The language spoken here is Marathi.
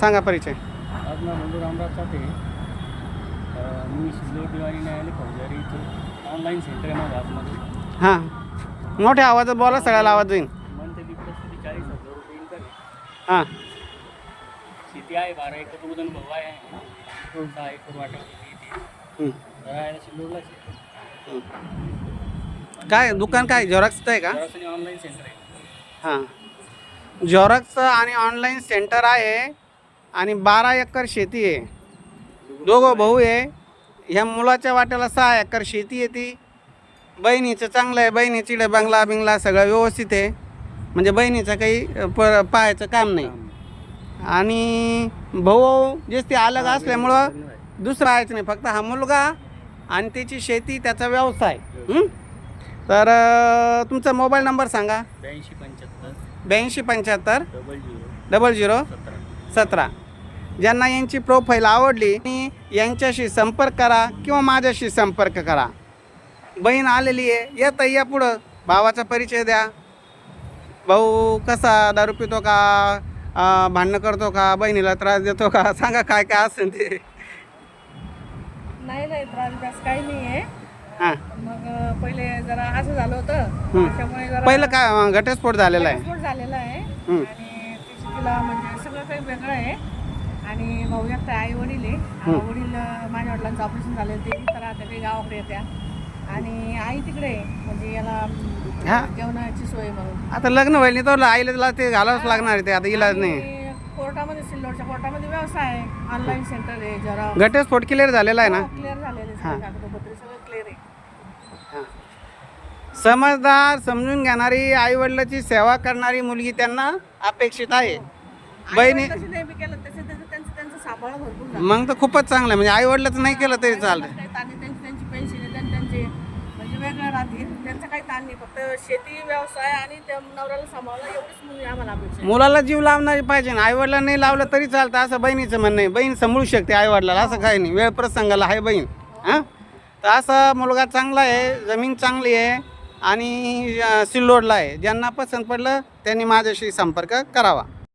सांगा परिचय. आज ना बंधू रामराज साठे अ, मी शिल्लोड दिवाणी न्यायालय फौजारी इथे ऑनलाईन सेंटर आहे माझं आतमध्ये. हां. मोठ्या आवाजात बोला सगळ्याला आवाज येईल मंथली परिस्थिती चाळीस हजार रुपये इन्कम आहे. हां. शेती आहे बारा एकर उदन भाऊ आहे. सहा एकर वाटा शेती हं. राहायला शिल्लोडलाच आहे. काय दुकान काय झेरॉक्सचं आहे का? ऑनलाईन सेंटर आहे. हां. झेरॉक्सचं आणि ऑनलाईन सेंटर आहे. आणि बारा एकर शेती आहे. दोघं भाऊ आहे. ह्या मुलाच्या वाट्याला सहा एकर शेती येते बहिणीचं चांगलं आहे. बहिणीची बंगला बिंगला सगळं व्यवस्थित आहे. म्हणजे बहिणीचं काही प पाहायचं काम नाही. आणि भाऊ जे ते अलग असल्यामुळं दुसरं आहेच नाही. फक्त हा मुलगा आणि त्याची शेती त्याचा व्यवसाय? तर तुमचा मोबाईल नंबर सांगा. ब्याऐंशी पंच्याहत्तर. ब्याऐंशी पंच्याहत्तर. Double zero. डबल झिरो सतरा सतरा. ज्यांना यांची प्रोफाईल आवडली आणि यांच्याशी संपर्क करा किंवा माझ्याशी संपर्क करा. बहीण आलेली आहे या ताई या पुढं. भावाचा परिचय द्या. भाऊ कसा दारू पितो का? भांडणं करतो का? बहिणीला त्रास देतो का? सांगा काय काय असेल ते. नाही नाही त्रास काही नाही आहे हां. मग पहिले जरा असं झालं होतं. हं. त्याच्यामुळे जरा पहिलं काय अं, घटस्फोट झालेला आहे. घटस्फोट झालेला आहे. हं. आणि तिची तिला म्हणजे सगळं काही वेगळं आहे. आणि भाऊ एकटा आई वडील आहे. हं. वडील अं, माझ्या वडिलांचं ऑपरेशन झालं ते इथं राहते काही गावाकडे येत्या. आणि आई तिकडे आहे. म्हणजे याला हा. जेवणाची सोय म्हणून. आता लग्न व्हायला तर आईला ते घालावंच लागणार आहे ते. आता इलाज नाही. आणि कोर्टामध्ये सिल्लोडच्या कोर्टामध्ये व्यवसाय आहे. ऑनलाईन सेंटर आहे जरा. घटस्फोट क्लिअर झालेला आहे ना? क्लिअर झालेले हा. सगळे कागदपत्रे सगळं क्लिअर आहे. समजदार समजून घेणारी आईवडिलाची सेवा करणारी मुलगी त्यांना अपेक्षित आहे. बहिणी आई वडिलांशी नेहमी केलं भरपूर मग तर खूपच चांगलं आहे. म्हणजे आईवडिलाचं नाही केलं तरी चालतं नाही. त्यांची त्यांची पेन्शन आहे. त्यांचे त्यांचे म्हणजे वेगळं राहतील. त्यांचं काही ताण नाही. फक्त शेती व्यवसाय आणि त्या नवऱ्याला सांभाळणं एवढीच मुली आम्हाला अपेक्षा आहे. मुलाला जीव लावणारी पाहिजे ना. आईवडिला नाही लावलं तरी चालतं. असं बहिणीचं म्हणणं आहे. बहीण सांभाळू शकते आईवडिलाला. असं काही नाही. वेळ प्रसंगाला आहे बहीण. हां? तर असा मुलगा चांगला आहे. जमीन चांगली आहे. आणि अं, सिल्लोडला आहे. ज्यांना पसंत पडलं त्यांनी माझ्याशी संपर्क करावा.